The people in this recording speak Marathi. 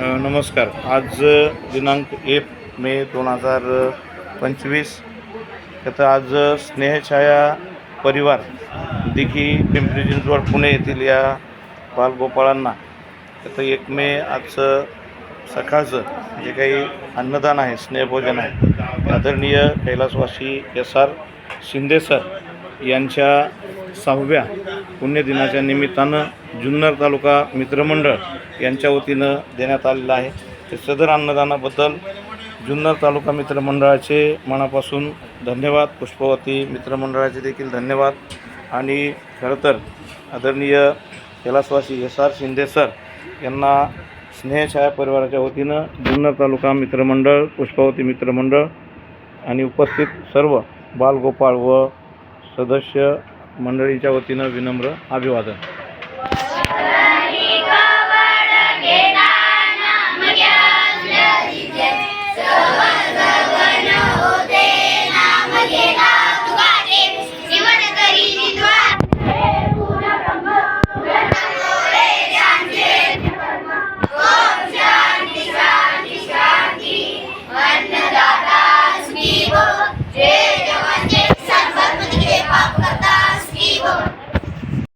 नमस्कार. आज दिनांक एक मे दोन हजार पंचवीस. तर आज स्नेहछाया परिवार दिघी पिंपरी चिंचवड पुणे येथील या बालगोपाळांना. तर एक मे आजचं सकाळचं जे काही अन्नदान आहे स्नेहभोजन आहे आदरणीय कैलासवासी एस आर शिंदे सर यांच्या सहाव्या पुण्यदिनाच्या निमित्तानं जुन्नर तालुका मित्रमंडळ यांच्या वतीनं देण्यात आलेलं आहे. ते सदर अन्नदानाबद्दल जुन्नर तालुका मित्रमंडळाचे मनापासून धन्यवाद पुष्पवती मित्रमंडळाचे देखील धन्यवाद. आणि खरं तर आदरणीय कैलासवासी एस आर शिंदे सर यांना स्नेहछाया परिवाराच्या वतीनं जुन्नर तालुका मित्रमंडळ पुष्पावती मित्रमंडळ आणि उपस्थित सर्व बालगोपाळ व सदस्य मंडळीच्या वतीनं विनम्र अभिवादन.